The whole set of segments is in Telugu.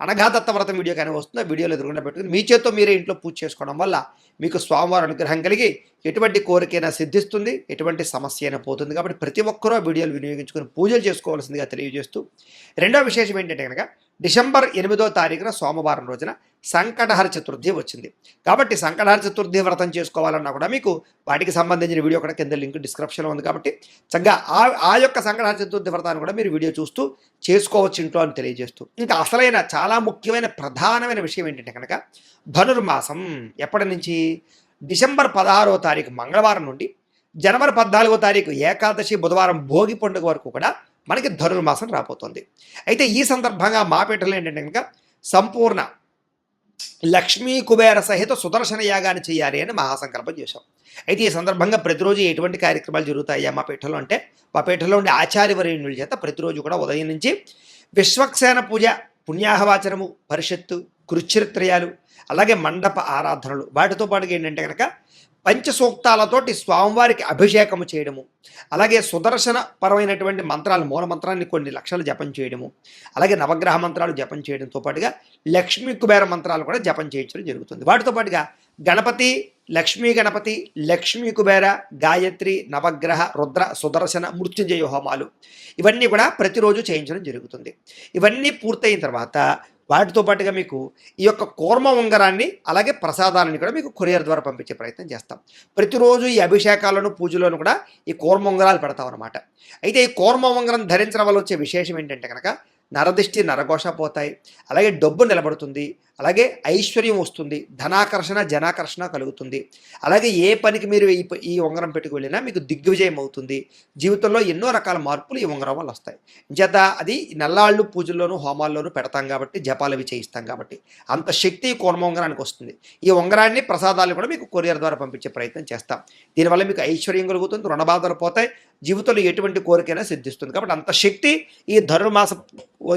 అనఘాదత్త వ్రతం వీడియో కానీ వస్తుంది ఆ వీడియోలో ఎదురుకుండా పెట్టుకుని మీ చేతితో మీరే ఇంట్లో పూజ చేసుకోవడం వల్ల మీకు స్వామివారి అనుగ్రహం కలిగి ఎటువంటి కోరికైనా సిద్ధిస్తుంది ఎటువంటి సమస్య అయినా పోతుంది. కాబట్టి ప్రతి ఒక్కరూ ఆ వీడియోలు వినియోగించుకొని పూజలు చేసుకోవాల్సిందిగా తెలియజేస్తూ రెండో విశేషం ఏంటంటే కనుక డిసెంబర్ ఎనిమిదో తారీఖున సోమవారం రోజున సంకటహర చతుర్థి వచ్చింది. కాబట్టి సంకటహర చతుర్థి వ్రతం చేసుకోవాలన్నా కూడా మీకు వాటికి సంబంధించిన వీడియో కూడా కింద లింక్ డిస్క్రిప్షన్లో ఉంది కాబట్టి చక్కగా ఆ ఆ యొక్క సంకటహర చతుర్థి వ్రతాన్ని కూడా మీరు వీడియో చూస్తూ చేసుకోవచ్చు ఇంట్లో అని తెలియజేస్తూ. ఇంకా అసలైన చాలా ముఖ్యమైన ప్రధానమైన విషయం ఏంటంటే కనుక ధనుర్మాసం ఎప్పటి నుంచి? డిసెంబర్ పదహారవ తారీఖు మంగళవారం నుండి జనవరి పద్నాలుగో తారీఖు ఏకాదశి బుధవారం భోగి పండుగ వరకు కూడా మనకి ధనుర్మాసం రాబోతుంది. అయితే ఈ సందర్భంగా మాపేటలో ఏంటంటే కనుక సంపూర్ణ లక్ష్మీ కుబేర సహిత సుదర్శన యాగాన్ని చేయాలి అని మహాసంకల్పం చేశాం. అయితే ఈ సందర్భంగా ప్రతిరోజు ఎటువంటి కార్యక్రమాలు జరుగుతాయా మా పీఠలో అంటే మా పీఠలో ఉండే ఆచార్యవర్యుల చేత ప్రతిరోజు కూడా ఉదయం నుంచి విశ్వక్సేన పూజ పుణ్యాహవాచనము పరిషత్తు కృచ్ఛరిత్రయాలు అలాగే మండప ఆరాధనలు. వాటితో పాటుగా ఏంటంటే కనుక పంచసూక్తాలతోటి స్వామివారికి అభిషేకము చేయడము. అలాగే సుదర్శన పరమైనటువంటి మంత్రాలు మూల మంత్రాన్ని కొన్ని లక్షలు జపం చేయడము. అలాగే నవగ్రహ మంత్రాలు జపం చేయడంతో పాటుగా లక్ష్మీ కుబేర మంత్రాలు కూడా జపం చేయించడం జరుగుతుంది. వాటితో పాటుగా గణపతి లక్ష్మీ గణపతి లక్ష్మీ కుబేర గాయత్రి నవగ్రహ రుద్ర సుదర్శన మృత్యుంజయ హోమాలు. ఇవన్నీ కూడా ప్రతిరోజు చేయించడం జరుగుతుంది. ఇవన్నీ పూర్తయిన తర్వాత వాటితో పాటుగా మీకు ఈ యొక్క కూర్మ ఉంగరాన్ని అలాగే ప్రసాదాలని కూడా మీకు కొరియర్ ద్వారా పంపించే ప్రయత్నం చేస్తాం. ప్రతిరోజు ఈ అభిషేకాలను పూజలను కూడా ఈ కూర్మ ఉంగరాలు పెడతాం అనమాట అయితే ఈ కూర్మ ఉంగరం ధరించడం వల్ల వచ్చే విశేషం ఏంటంటే కనుక నరదిష్టి నరఘోష పోతాయి. అలాగే డబ్బు నిలబడుతుంది. అలాగే ఐశ్వర్యం వస్తుంది ధనాకర్షణ జనాకర్షణ కలుగుతుంది. అలాగే ఏ పనికి మీరు ఈ ఈ ఉంగరం పెట్టుకు వెళ్ళినా మీకు దిగ్విజయం అవుతుంది. జీవితంలో ఎన్నో రకాల మార్పులు ఈ ఉంగరం వల్ల వస్తాయి. చేత అది నల్లాళ్ళు పూజల్లోనూ హోమాల్లోనూ పెడతాం కాబట్టి జపాలు అవి చేయిస్తాం కాబట్టి అంత శక్తి ఈ ఉంగరానికి వస్తుంది. ఈ ఉంగరాన్ని ప్రసాదాలు కూడా మీకు కొరియర్ ద్వారా పంపించే ప్రయత్నం చేస్తాం. దీనివల్ల మీకు ఐశ్వర్యం కలుగుతుంది రుణబాధలు పోతాయి జీవితంలో ఎటువంటి కోరికైనా సిద్ధిస్తుంది కాబట్టి అంత శక్తి ఈ ధనుర్మాస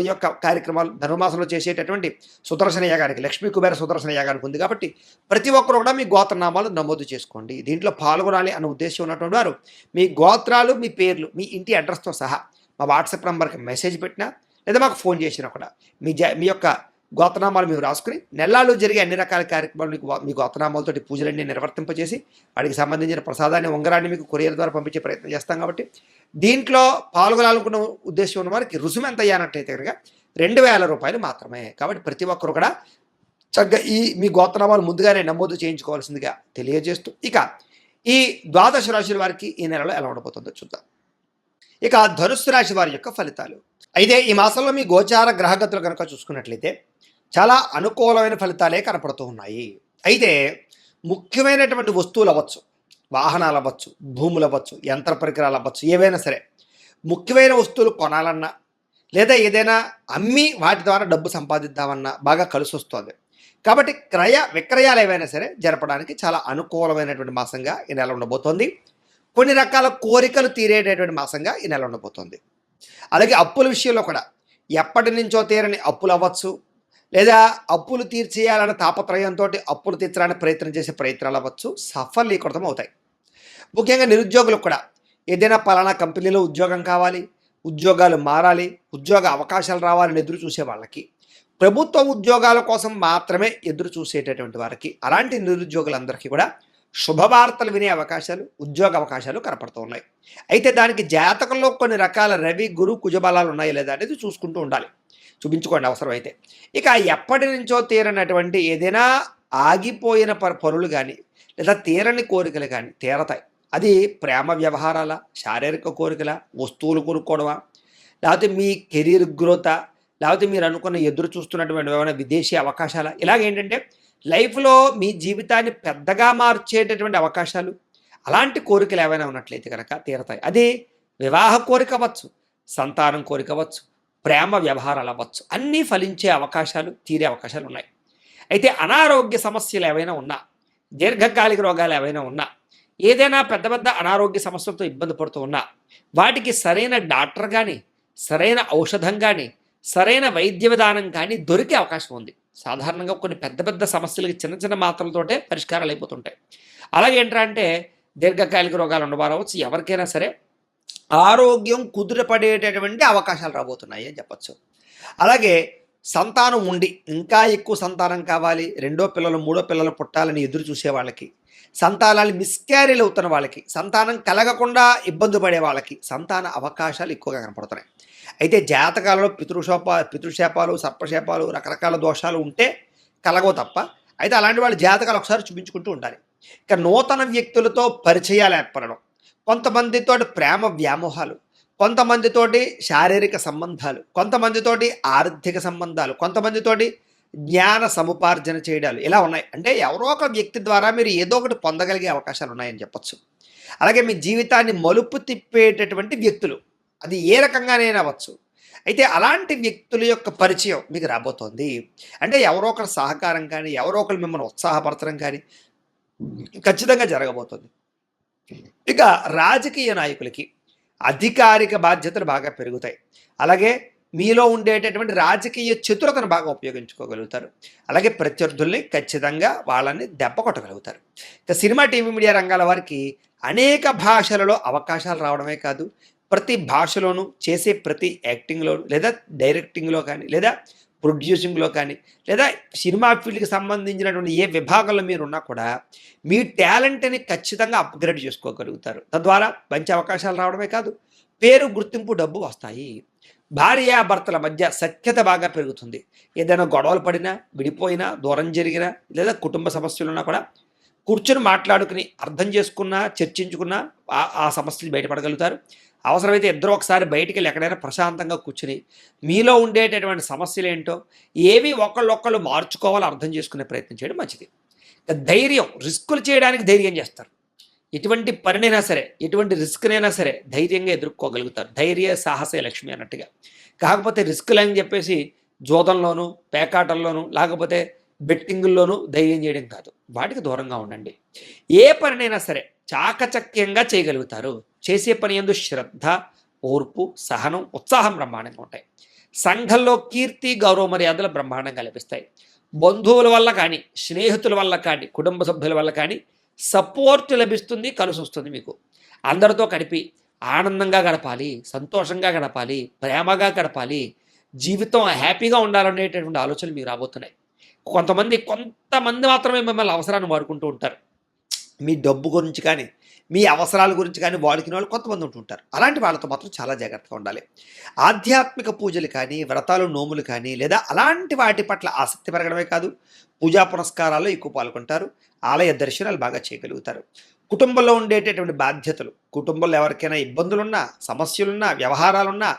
యొక్క కార్యక్రమాలు ధనుర్మాసంలో చేసేటటువంటి సుదర్శన యాగానికి లక్ష్మీ కుబేర సుదర్శన యాగానికి ఉంది కాబట్టి ప్రతి ఒక్కరు కూడా మీ గోత్రనామాలు నమోదు చేసుకోండి. దీంట్లో పాల్గొనాలి అనే ఉద్దేశం ఉన్నటువంటి వారు మీ గోత్రాలు మీ పేర్లు మీ ఇంటి అడ్రస్తో సహా మా వాట్సాప్ నెంబర్కి మెసేజ్ పెట్టినా లేదా మాకు ఫోన్ చేసినా కూడా మీ జ మీ యొక్క గోతనామాలు మీరు రాసుకుని నెలలో జరిగే అన్ని రకాల కార్యక్రమాలు మీకు మీ గోతనామాలతోటి పూజలన్నీ నిర్వర్తింపజేసి వాటికి సంబంధించిన ప్రసాదాన్ని ఉంగరాన్ని మీకు కొరియర్ ద్వారా పంపించే ప్రయత్నం చేస్తాం కాబట్టి దీంట్లో పాల్గొనాలనుకున్న ఉద్దేశం ఉన్న వారికి రుసుము ఎంత అయ్యానట్టయితే కనుక రెండు వేల రూపాయలు మాత్రమే. కాబట్టి ప్రతి ఒక్కరు కూడా చక్కగా ఈ మీ గోత్రనామాలు ముందుగానే నమోదు చేయించుకోవాల్సిందిగా తెలియజేస్తూ ఇక ఈ ద్వాదశ రాశుల వారికి ఈ నెలలో ఎలా ఉండబోతుందో చూద్దాం. ఇక ధనుస్సు రాశి వారి యొక్క ఫలితాలు. అయితే ఈ మాసంలో మీ గోచార గ్రహగతులు కనుక చూసుకున్నట్లయితే చాలా అనుకూలమైన ఫలితాలే కనపడుతూ ఉన్నాయి. అయితే ముఖ్యమైనటువంటి వస్తువులు అవ్వచ్చు వాహనాలు అవ్వచ్చు భూములు అవ్వచ్చు యంత్ర పరికరాలు అవ్వచ్చు ఏవైనా సరే ముఖ్యమైన వస్తువులు కొనాలన్నా లేదా ఏదైనా అమ్మి వాటి ద్వారా డబ్బు సంపాదిద్దామన్న బాగా కలిసి వస్తుంది కాబట్టి క్రయ విక్రయాలు ఏవైనా సరే జరపడానికి చాలా అనుకూలమైనటువంటి మాసంగా ఈ నెల ఉండబోతోంది. కొన్ని రకాల కోరికలు తీరేటటువంటి మాసంగా ఈ నెల ఉండబోతోంది. అలాగే అప్పుల విషయంలో కూడా ఎప్పటి నుంచో తీరని అప్పులు అవ్వచ్చు. లేదా అప్పులు తీర్చేయాలనే తాపత్రయంతో అప్పులు తీర్చడానికి ప్రయత్నం చేసే ప్రయత్నాలు అవ్వచ్చు. సఫలీకృతం అవుతాయి. ముఖ్యంగా నిరుద్యోగులకు కూడా ఏదైనా పలానా కంపెనీలో ఉద్యోగం కావాలి. ఉద్యోగాలు మారాలి ఉద్యోగ అవకాశాలు రావాలని ఎదురు చూసే వాళ్ళకి ప్రభుత్వ ఉద్యోగాల కోసం మాత్రమే ఎదురు చూసేటటువంటి వారికి అలాంటి నిరుద్యోగులందరికీ కూడా శుభవార్తలు వినే అవకాశాలు ఉద్యోగ అవకాశాలు కనపడుతూ ఉన్నాయి. అయితే దానికి జాతకంలో కొన్ని రకాల రవి గురు కుజబలాలు ఉన్నాయా లేదా అనేది చూసుకుంటూ ఉండాలి. చూపించుకోండి అవసరమైతే. ఇక ఎప్పటి నుంచో తీరనటువంటి ఏదైనా ఆగిపోయిన ప పనులు కానీ లేదా తీరని కోరికలు కానీ తీరతాయి. అది ప్రేమ వ్యవహారాల శారీరక కోరికల వస్తువులు కొనుక్కోవడమా? లేకపోతే మీ కెరీర్ గ్రోత లేకపోతే మీరు అనుకున్న ఎదురు చూస్తున్నటువంటి ఏమైనా విదేశీ అవకాశాల? ఇలాగేంటంటే లైఫ్లో మీ జీవితాన్ని పెద్దగా మార్చేటటువంటి అవకాశాలు అలాంటి కోరికలు ఏమైనా ఉన్నట్లయితే కనుక తీరతాయి. అది వివాహ కోరిక అవ్వచ్చు సంతానం కోరిక అవ్వచ్చు ప్రేమ వ్యవహారాలు అవ్వచ్చు అన్నీ ఫలించే అవకాశాలు తీరే అవకాశాలు ఉన్నాయి. అయితే అనారోగ్య సమస్యలు ఏవైనా ఉన్నా దీర్ఘకాలిక రోగాలు ఏవైనా ఉన్నా ఏదైనా పెద్ద పెద్ద అనారోగ్య సమస్యలతో ఇబ్బంది పడుతూ ఉన్నా వాటికి సరైన డాక్టర్ కానీ సరైన ఔషధం కానీ సరైన వైద్య విధానం కానీ దొరికే అవకాశం ఉంది. సాధారణంగా కొన్ని పెద్ద పెద్ద సమస్యలకి చిన్న చిన్న మాత్రలతోటే పరిష్కారాలు అయిపోతుంటాయి. అలాగే ఏంటంటే దీర్ఘకాలిక రోగాలు ఉన్నవారు ఎవరికైనా సరే ఆరోగ్యం కుదురపడేటటువంటి అవకాశాలు రాబోతున్నాయి అని చెప్పచ్చు. అలాగే సంతానం ఉండి ఇంకా ఎక్కువ సంతానం కావాలి రెండో పిల్లలు మూడో పిల్లలు పుట్టాలని ఎదురు చూసే వాళ్ళకి సంతానాలు మిస్క్యారీలు అవుతున్న వాళ్ళకి సంతానం కలగకుండా ఇబ్బంది పడే వాళ్ళకి సంతాన అవకాశాలు ఎక్కువగా కనపడుతున్నాయి. అయితే జాతకాలలో పితృశాప పితృశాపాలు సర్పశాపాలు రకరకాల దోషాలు ఉంటే కలగవు తప్ప అయితే అలాంటి వాళ్ళ జాతకాలు ఒకసారి చూపించుకుంటూ ఉండాలి. ఇక నూతన వ్యక్తులతో పరిచయాలు ఏర్పడడం కొంతమందితో ప్రేమ వ్యామోహాలు కొంతమందితోటి శారీరక సంబంధాలు కొంతమందితోటి ఆర్థిక సంబంధాలు కొంతమందితోటి జ్ఞాన సముపార్జన చేయడాలు ఇలా ఉన్నాయి. అంటే ఎవరో ఒక వ్యక్తి ద్వారా మీరు ఏదో ఒకటి పొందగలిగే అవకాశాలు ఉన్నాయని చెప్పచ్చు. అలాగే మీ జీవితాన్ని మలుపు తిప్పేటటువంటి వ్యక్తులు అది ఏ రకంగానైనా అవ్వచ్చు. అయితే అలాంటి వ్యక్తుల యొక్క పరిచయం మీకు రాబోతోంది. అంటే ఎవరో ఒకరి సహకారం కానీ ఎవరో ఒకరు మిమ్మల్ని ఉత్సాహపరచడం కానీ ఖచ్చితంగా జరగబోతుంది. ఇక రాజకీయ నాయకులకి అధికారిక బాధ్యతలు బాగా పెరుగుతాయి. అలాగే మీలో ఉండేటటువంటి రాజకీయ చతురతను బాగా ఉపయోగించుకోగలుగుతారు. అలాగే ప్రత్యర్థుల్ని ఖచ్చితంగా వాళ్ళని దెబ్బ కొట్టగలుగుతారు. ఇక సినిమా టీవీ మీడియా రంగాల వారికి అనేక భాషలలో అవకాశాలు రావడమే కాదు ప్రతి భాషలోనూ చేసే ప్రతి యాక్టింగ్లోనూ లేదా డైరెక్టింగ్లో కానీ లేదా ప్రొడ్యూసింగ్లో కానీ లేదా సినిమా ఫీల్డ్కి సంబంధించినటువంటి ఏ విభాగంలో మీరు ఉన్నా కూడా మీ టాలెంట్ని ఖచ్చితంగా అప్గ్రేడ్ చేసుకోగలుగుతారు. తద్వారా మంచి అవకాశాలు రావడమే కాదు పేరు గుర్తింపు డబ్బు వస్తాయి. భార్యాభర్తల మధ్య సఖ్యత బాగా పెరుగుతుంది. ఏదైనా గొడవలు పడినా విడిపోయినా దూరం జరిగినా లేదా కుటుంబ సమస్యలు ఉన్నా కూడా కూర్చొని మాట్లాడుకుని అర్థం చేసుకున్నా చర్చించుకున్నా ఆ ఆ సమస్యలు బయటపడగలుగుతారు. అవసరమైతే ఇద్దరు ఒకసారి బయటికి వెళ్ళి ఎక్కడైనా ప్రశాంతంగా కూర్చుని మీలో ఉండేటటువంటి సమస్యలు ఏంటో ఏవి ఒకళ్ళొక్కళ్ళు మార్చుకోవాలో అర్థం చేసుకునే ప్రయత్నం చేయడం మంచిది. ధైర్యం రిస్కులు చేయడానికి ధైర్యం చేస్తారు. ఎటువంటి పనినైనా సరే ఎటువంటి రిస్క్నైనా సరే ధైర్యంగా ఎదుర్కోగలుగుతారు. ధైర్య సాహస లక్ష్మి అన్నట్టుగా. కాకపోతే రిస్క్లు అని చెప్పేసి జోదంలోను పేకాటల్లోనూ లేకపోతే బెట్టింగుల్లోనూ ధైర్యం చేయడం కాదు. వాటికి దూరంగా ఉండండి. ఏ పనినైనా సరే చాకచక్యంగా చేయగలుగుతారు. చేసే పని ఎందు శ్రద్ధ ఓర్పు సహనం ఉత్సాహం బ్రహ్మాండంగా ఉంటాయి. సంఘంలో కీర్తి గౌరవ మర్యాదలు బ్రహ్మాండంగా లభిస్తాయి. బంధువుల వల్ల కానీ స్నేహితుల వల్ల కానీ కుటుంబ సభ్యుల వల్ల కానీ సపోర్ట్ లభిస్తుంది కలిసి వస్తుంది మీకు. అందరితో కలిపి ఆనందంగా గడపాలి సంతోషంగా గడపాలి ప్రేమగా గడపాలి జీవితం హ్యాపీగా ఉండాలనేటటువంటి ఆలోచనలు మీకు రాబోతున్నాయి. కొంతమంది కొంతమంది మాత్రమే మిమ్మల్ని అవసరాన్ని వాడుకుంటూ ఉంటారు. మీ డబ్బు గురించి కానీ మీ అవసరాల గురించి కానీ వాడుకునే వాళ్ళు కొంతమంది ఉంటుంటారు అలాంటి వాళ్ళతో మాత్రం చాలా జాగ్రత్తగా ఉండాలి. ఆధ్యాత్మిక పూజలు కానీ వ్రతాలు నోములు కానీ లేదా అలాంటి వాటి పట్ల ఆసక్తి పెరగడమే కాదు పూజా పురస్కారాల్లో ఎక్కువ పాల్గొంటారు ఆలయ దర్శనాలు బాగా చేయగలుగుతారు. కుటుంబంలో ఉండేటటువంటి బాధ్యతలు కుటుంబంలో ఎవరికైనా ఇబ్బందులున్నా సమస్యలున్నా వ్యవహారాలున్నా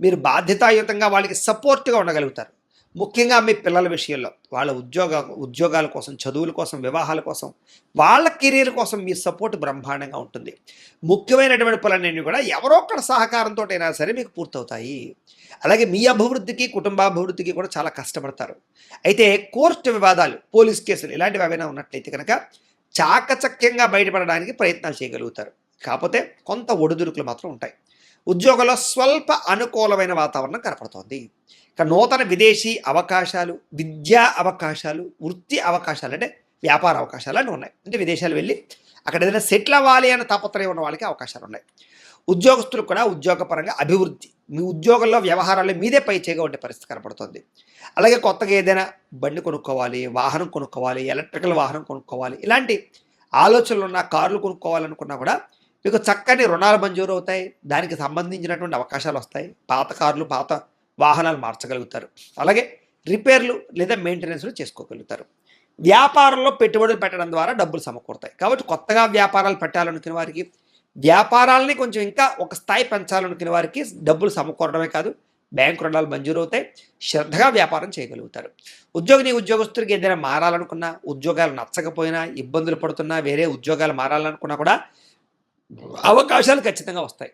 మీరు బాధ్యతాయుతంగా వాళ్ళకి సపోర్ట్గా ఉండగలుగుతారు. ముఖ్యంగా మీ పిల్లల విషయంలో వాళ్ళ ఉద్యోగ ఉద్యోగాల కోసం చదువుల కోసం వివాహాల కోసం వాళ్ళ కెరీర్ కోసం మీ సపోర్ట్ బ్రహ్మాండంగా ఉంటుంది. ముఖ్యమైనటువంటి పనులన్నీ కూడా ఎవరో ఒకరి సహకారంతో అయినా సరే మీకు పూర్తవుతాయి. అలాగే మీ అభివృద్ధికి కుటుంబాభివృద్ధికి కూడా చాలా కష్టపడతారు. అయితే కోర్టు వివాదాలు పోలీస్ కేసులు ఇలాంటివి ఏవైనా ఉన్నట్లయితే కనుక చాకచక్యంగా బయటపడడానికి ప్రయత్నాలు చేయగలుగుతారు. కాకపోతే కొంత ఒడిదుడుకులు మాత్రం ఉంటాయి. ఉద్యోగంలో స్వల్ప అనుకూలమైన వాతావరణం కనపడుతోంది. నూతన విదేశీ అవకాశాలు విద్యా అవకాశాలు వృత్తి అవకాశాలు అంటే వ్యాపార అవకాశాలు అని ఉన్నాయి. అంటే విదేశాలు వెళ్ళి అక్కడ ఏదైనా సెటిల్ అవ్వాలి అనే తాపత్రయం ఉన్న వాళ్ళకి అవకాశాలు ఉన్నాయి. ఉద్యోగస్తులకు కూడా ఉద్యోగపరంగా అభివృద్ధి మీ ఉద్యోగంలో వ్యవహారాలు మీదే పై చేయగా ఉండే పరిస్థితి కనపడుతుంది. అలాగే కొత్తగా ఏదైనా బండి కొనుక్కోవాలి వాహనం కొనుక్కోవాలి ఎలక్ట్రికల్ వాహనం కొనుక్కోవాలి ఇలాంటి ఆలోచనలు ఉన్న కార్లు కొనుక్కోవాలనుకున్నా కూడా మీకు చక్కని రుణాలు మంజూరు అవుతాయి. దానికి సంబంధించినటువంటి అవకాశాలు వస్తాయి. పాత కార్లు పాత వాహనాలు మార్చగలుగుతారు. అలాగే రిపేర్లు లేదా మెయింటెనెన్స్లు చేసుకోగలుగుతారు. వ్యాపారంలో పెట్టుబడులు పెట్టడం ద్వారా డబ్బులు సమకూరుతాయి. కాబట్టి కొత్తగా వ్యాపారాలు పెట్టాలనుకునే వారికి వ్యాపారాలని కొంచెం ఇంకా ఒక స్థాయి పెంచాలనుకునే వారికి డబ్బులు సమకూరడమే కాదు బ్యాంకు రుణాలు మంజూరు అవుతాయి శ్రద్ధగా వ్యాపారం చేయగలుగుతారు. ఉద్యోగిని ఉద్యోగస్తుడికి ఏదైనా మారాలనుకున్నా ఉద్యోగాలు నచ్చకపోయినా ఇబ్బందులు పడుతున్నా వేరే ఉద్యోగాలు మారాలనుకున్నా కూడా అవకాశాలు ఖచ్చితంగా వస్తాయి.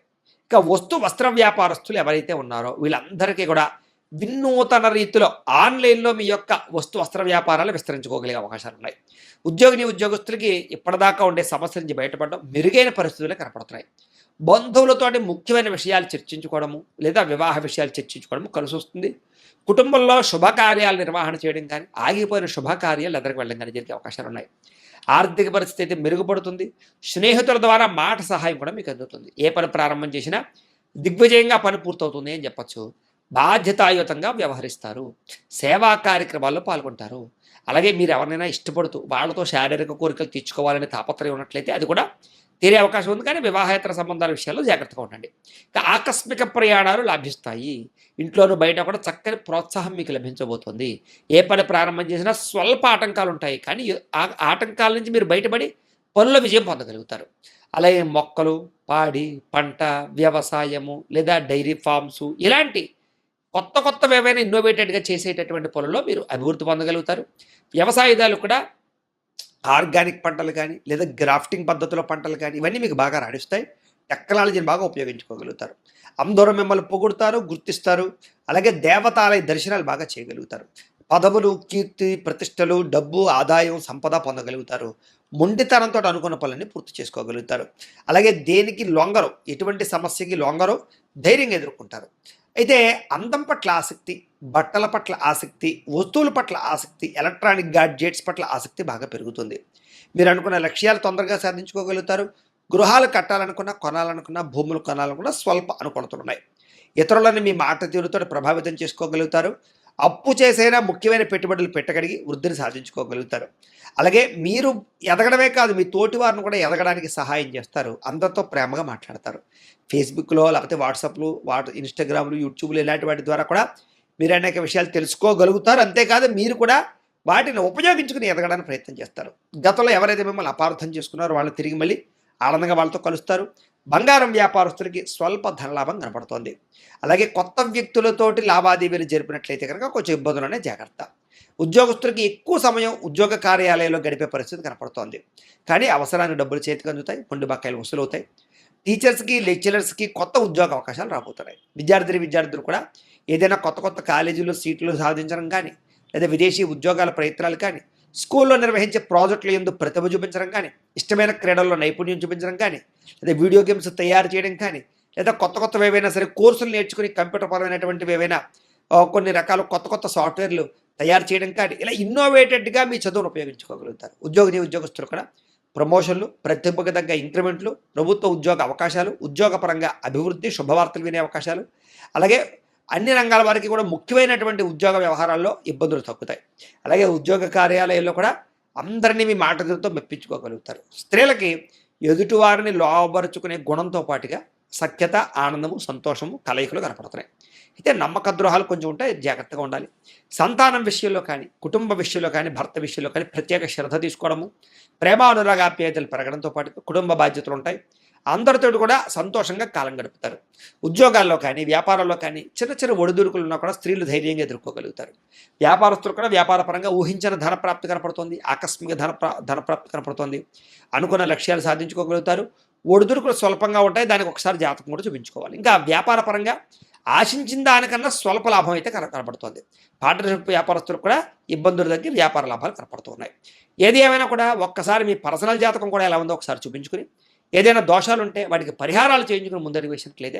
ఇక వస్తు వస్త్ర వ్యాపారస్తులు ఎవరైతే ఉన్నారో వీళ్ళందరికీ కూడా వినూతన రీతిలో ఆన్లైన్లో మీ యొక్క వస్తు వస్త్ర వ్యాపారాలు విస్తరించుకోగలిగే అవకాశాలు ఉన్నాయి. ఉద్యోగిని ఉద్యోగస్తులకి ఇప్పటిదాకా ఉండే సమస్యల నుంచి బయటపడడం మెరుగైన పరిస్థితులు కనపడుతున్నాయి. బంధువులతోటి ముఖ్యమైన విషయాలు చర్చించుకోవడము లేదా వివాహ విషయాలు చర్చించుకోవడము కలిసి వస్తుంది కుటుంబంలో శుభకార్యాలు నిర్వహణ చేయడం కానీ ఆగిపోయిన శుభకార్యాలు ఎదరికి వెళ్ళడం కానీ జరిగే అవకాశాలు ఉన్నాయి. ఆర్థిక పరిస్థితి అయితే మెరుగుపడుతుంది. స్నేహితుల ద్వారా మాట సహాయం కూడా మీకు అందుతుంది. ఏ పని ప్రారంభం చేసినా దిగ్విజయంగా పని పూర్తవుతుంది అని చెప్పచ్చు. బాధ్యతాయుతంగా వ్యవహరిస్తారు. సేవా కార్యక్రమాల్లో పాల్గొంటారు. అలాగే మీరు ఎవరినైనా ఇష్టపడుతూ వాళ్ళతో శారీరక కోరికలు తీర్చుకోవాలనే తాపత్రయం ఉన్నట్లయితే అది కూడా తీరే అవకాశం ఉంది కానీ వివాహేతర సంబంధాల విషయాల్లో జాగ్రత్తగా ఉండండి. ఇక ఆకస్మిక ప్రయాణాలు లాభిస్తాయి. ఇంట్లోనూ బయట కూడా చక్కని ప్రోత్సాహం మీకు లభించబోతుంది. ఏ పని ప్రారంభం చేసినా స్వల్ప ఆటంకాలు ఉంటాయి. కానీ ఆటంకాల నుంచి మీరు బయటపడి పనుల విజయం పొందగలుగుతారు. అలాగే మొక్కలు పాడి పంట వ్యవసాయము లేదా డైరీ ఫార్మ్స్ ఇలాంటి కొత్త కొత్త ఏవైనా ఇన్నోవేటెడ్గా చేసేటటువంటి పనుల్లో మీరు అభివృద్ధి పొందగలుగుతారు. వ్యవసాయదారులు కూడా ఆర్గానిక్ పంటలు కానీ లేదా గ్రాఫ్టింగ్ పద్ధతిలో పంటలు కానీ ఇవన్నీ మీకు బాగా రాణిస్తాయి. టెక్నాలజీని బాగా ఉపయోగించుకోగలుగుతారు. అందరూ మిమ్మల్ని పొగుడుతారు గుర్తిస్తారు. అలాగే దేవతాలయ దర్శనాలు బాగా చేయగలుగుతారు. పదవులు కీర్తి ప్రతిష్టలు డబ్బు ఆదాయం సంపద పొందగలుగుతారు. మొండితనంతో అనుకున్న పనులన్నీ పూర్తి చేసుకోగలుగుతారు. అలాగే దేనికి లొంగరు ఎటువంటి సమస్యకి లొంగరు ధైర్యంగా ఎదుర్కొంటారు. అయితే అందం పట్ల ఆసక్తి బట్టల పట్ల ఆసక్తి వస్తువుల పట్ల ఆసక్తి ఎలక్ట్రానిక్ గాడ్జెట్స్ పట్ల ఆసక్తి బాగా పెరుగుతుంది. మీరు అనుకున్న లక్ష్యాలు తొందరగా సాధించుకోగలుగుతారు. గృహాలు కట్టాలనుకున్నా కొనాలనుకున్నా భూములు కొనాలనుకున్నా స్వల్ప అనుకూలతలు ఉన్నాయి ఇతరులను మీ మాట తీరుతో ప్రభావితం చేసుకోగలుగుతారు. అప్పు చేసైనా ముఖ్యమైన పెట్టుబడులు పెట్టగలిగి వృద్ధిని సాధించుకోగలుగుతారు. అలాగే మీరు ఎదగడమే కాదు మీ తోటి వారిని కూడా ఎదగడానికి సహాయం చేస్తారు. అందరితో ప్రేమగా మాట్లాడతారు. ఫేస్బుక్లో లేకపోతే వాట్సాప్లు వాట్ ఇన్స్టాగ్రామ్లు యూట్యూబ్లు ఇలాంటి వాటి ద్వారా కూడా మీరు అనేక విషయాలు తెలుసుకోగలుగుతారు. అంతేకాదు మీరు కూడా వాటిని ఉపయోగించుకుని ఎదగడానికి ప్రయత్నం చేస్తారు. గతంలో ఎవరైతే మిమ్మల్ని అపార్థం చేసుకున్నారో వాళ్ళు తిరిగి మళ్ళీ ఆనందంగా వాళ్ళతో కలుస్తారు. బంగారం వ్యాపారస్తులకి స్వల్ప ధనలాభం కనపడుతోంది. అలాగే కొత్త వ్యక్తులతోటి లావాదేవీలు జరిపినట్లయితే కనుక కొంచెం ఇబ్బందులనే జాగ్రత్త. ఉద్యోగస్తులకి ఎక్కువ సమయం ఉద్యోగ కార్యాలయంలో గడిపే పరిస్థితి కనపడుతోంది. కానీ అవసరానికి డబ్బులు చేతికి అందుతాయి. పండు బకాయిలు వసూలవుతాయి. టీచర్స్కి లెక్చరర్స్కి కొత్త ఉద్యోగ అవకాశాలు రాబోతున్నాయి. విద్యార్థిని విద్యార్థులు కూడా ఏదైనా కొత్త కొత్త కాలేజీలో సీట్లు సాధించడం కానీ లేదా విదేశీ ఉద్యోగాల ప్రయత్నాలు కానీ స్కూల్లో నిర్వహించే ప్రాజెక్టులు ఎందు ప్రతిభ చూపించడం కానీ ఇష్టమైన క్రీడల్లో నైపుణ్యం చూపించడం కానీ లేదా వీడియో గేమ్స్ తయారు చేయడం కానీ లేదా కొత్త కొత్తవి ఏవైనా సరే కోర్సులు నేర్చుకుని కంప్యూటర్ పరమైనటువంటివి ఏవైనా కొన్ని రకాల కొత్త కొత్త సాఫ్ట్వేర్లు తయారు చేయడం కానీ ఇలా ఇన్నోవేటెడ్గా మీ చదువును ఉపయోగించుకోగలుగుతారు. ఉద్యోగిని ఉద్యోగస్తులు కూడా ప్రమోషన్లు ప్రతిభకు తగ్గ ఇంక్రిమెంట్లు ప్రభుత్వ ఉద్యోగ అవకాశాలు ఉద్యోగపరంగా అభివృద్ధి శుభవార్తలు వినే అవకాశాలు. అలాగే అన్ని రంగాల వారికి కూడా ముఖ్యమైనటువంటి ఉద్యోగ వ్యవహారాల్లో ఇబ్బందులు తగ్గుతాయి. అలాగే ఉద్యోగ కార్యాలయాల్లో కూడా అందరినీ మీ మాటలతో మెప్పించుకోగలుగుతారు. స్త్రీలకి ఎదుటివారిని లోపరుచుకునే గుణంతో పాటుగా సఖ్యత ఆనందము సంతోషము కలయికలు కనపడుతున్నాయి. అయితే నమ్మక ద్రోహాలు కొంచెం ఉంటాయి జాగ్రత్తగా ఉండాలి. సంతానం విషయంలో కానీ కుటుంబ విషయంలో కానీ భర్త విషయంలో కానీ ప్రత్యేక శ్రద్ధ తీసుకోవడము ప్రేమానురాగాప్యాయతలు పెరగడంతో పాటు కుటుంబ బాధ్యతలు ఉంటాయి. అందరితో కూడా సంతోషంగా కాలం గడుపుతారు. ఉద్యోగాల్లో కానీ వ్యాపారాల్లో కానీ చిన్న చిన్న ఒడిదుడుకులు ఉన్నా కూడా స్త్రీలు ధైర్యంగా ఎదుర్కోగలుగుతారు. వ్యాపారస్తులు కూడా వ్యాపారపరంగా ఊహించిన ధన ప్రాప్తి కనపడుతుంది ఆకస్మిక ధన ప్రా ధన ప్రాప్తి కనపడుతుంది. అనుకున్న లక్ష్యాలు సాధించుకోగలుగుతారు. ఒడిదుడుకులు స్వల్పంగా ఉంటాయి దానికి ఒకసారి జాతకం కూడా చూపించుకోవాలి. ఇంకా వ్యాపార పరంగా ఆశించిన దానికన్నా స్వల్ప లాభం అయితే కన కనపడుతుంది. పార్ట్నర్షిప్ వ్యాపారస్తులకు కూడా ఇబ్బందులు తగ్గి వ్యాపార లాభాలు కనపడుతున్నాయి. ఏది ఏమైనా కూడా ఒక్కసారి మీ పర్సనల్ జాతకం కూడా ఎలా ఉందో ఒకసారి చూపించుకుని ఏదైనా దోషాలు ఉంటే వాటికి పరిహారాలు చేయించుకుని ముందడుగు వేసినట్లయితే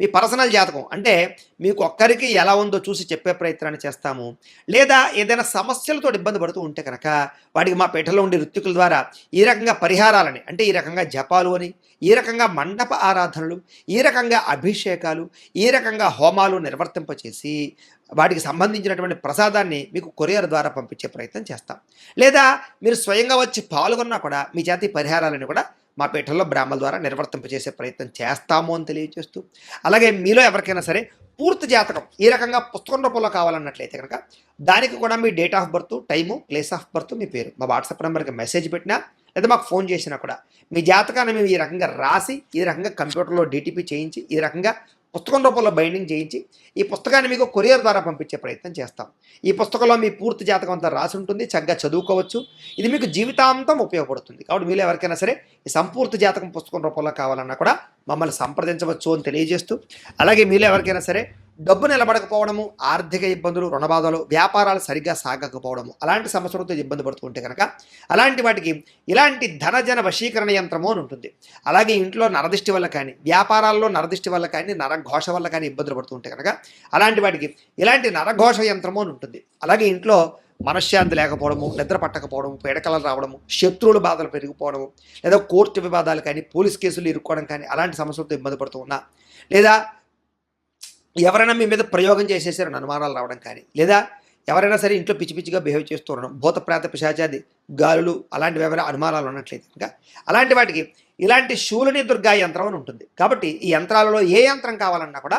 మీ పర్సనల్ జాతకం. అంటే మీకు ఒక్కరికి ఎలా ఉందో చూసి చెప్పే ప్రయత్నాన్ని చేస్తాము. లేదా ఏదైనా సమస్యలతో ఇబ్బంది పడుతూ ఉంటే కనుక వాటికి మా పేటలో ఉండే ఋత్వికుల ద్వారా ఈ రకంగా పరిహారాలని అంటే ఈ రకంగా జపాలు అని ఈ రకంగా మండప ఆరాధనలు ఈ రకంగా అభిషేకాలు ఈ రకంగా హోమాలు నిర్వర్తింపచేసి వాటికి సంబంధించినటువంటి ప్రసాదాన్ని మీకు కొరియర్ ద్వారా పంపించే ప్రయత్నం చేస్తాం. లేదా మీరు స్వయంగా వచ్చి పాల్గొన్నా కూడా మీ జాతి పరిహారాలను కూడా మా పీఠంలో బ్రాహ్మణ ద్వారా నిర్వర్తింపజేసే ప్రయత్నం చేస్తాము అని తెలియజేస్తూ అలాగే మీలో ఎవరికైనా సరే పూర్తి జాతకం ఈ రకంగా పుస్తకం రూపంలో కావాలన్నట్లయితే కనుక దానికి కూడా మీ date of birth time place of birth మీ పేరు మా వాట్సాప్ నెంబర్కి మెసేజ్ పెట్టినా లేదా మాకు ఫోన్ చేసినా కూడా మీ జాతకాన్ని మేము ఈ రకంగా రాసి ఈ రకంగా కంప్యూటర్లో డిటిపి చేయించి ఈ రకంగా పుస్తకం రూపంలో బైండింగ్ చేయించి ఈ పుస్తకాన్ని మీకు కొరియర్ ద్వారా పంపించే ప్రయత్నం చేస్తాం. ఈ పుస్తకంలో మీ పూర్తి జాతకం అంతా రాసి ఉంటుంది చక్కగా చదువుకోవచ్చు. ఇది మీకు జీవితాంతం ఉపయోగపడుతుంది. కాబట్టి మీరు ఎవరికైనా సరే ఈ సంపూర్తి జాతకం పుస్తకం రూపంలో కావాలన్నా కూడా మమ్మల్ని సంప్రదించవచ్చు అని తెలియజేస్తూ అలాగే మీరు ఎవరికైనా సరే డబ్బు నిలబడకపోవడము ఆర్థిక ఇబ్బందులు రుణబాధలు వ్యాపారాలు సరిగ్గా సాగకపోవడము అలాంటి సమస్యలతో ఇబ్బంది పడుతుంటే కనుక అలాంటి వాటికి ఇలాంటి ధనజన వశీకరణ యంత్రము అని ఉంటుంది. అలాగే ఇంట్లో నరదిష్టి వల్ల కానీ వ్యాపారాల్లో నరదిష్టి వల్ల కానీ నరఘోష వల్ల కానీ ఇబ్బందులు పడుతుంటే కనుక అలాంటి వాటికి ఇలాంటి నరఘోష యంత్రము అని ఉంటుంది. అలాగే ఇంట్లో మనశ్శాంతి లేకపోవడము నిద్ర పట్టకపోవడము పీడకలలు రావడము శత్రువుల బాధలు పెరిగిపోవడము లేదా కోర్టు వివాదాలు కానీ పోలీస్ కేసులు ఇరుక్కోవడం కానీ అలాంటి సమస్యలతో ఇబ్బంది పడుతూ ఉన్నా లేదా ఎవరైనా మీ మీద ప్రయోగం చేసేసారని అనుమానాలు రావడం కానీ లేదా ఎవరైనా సరే ఇంట్లో పిచ్చి పిచ్చిగా బిహేవ్ చేస్తూ ఉండడం భూత ప్రాత పిశాచాది గాలులు అలాంటివి ఎవరైనా అనుమానాలు ఉన్నట్లయితే ఇంకా అలాంటి వాటికి ఇలాంటి శూలని దుర్గా యంత్రం అని ఉంటుంది. కాబట్టి ఈ యంత్రాలలో ఏ యంత్రం కావాలన్నా కూడా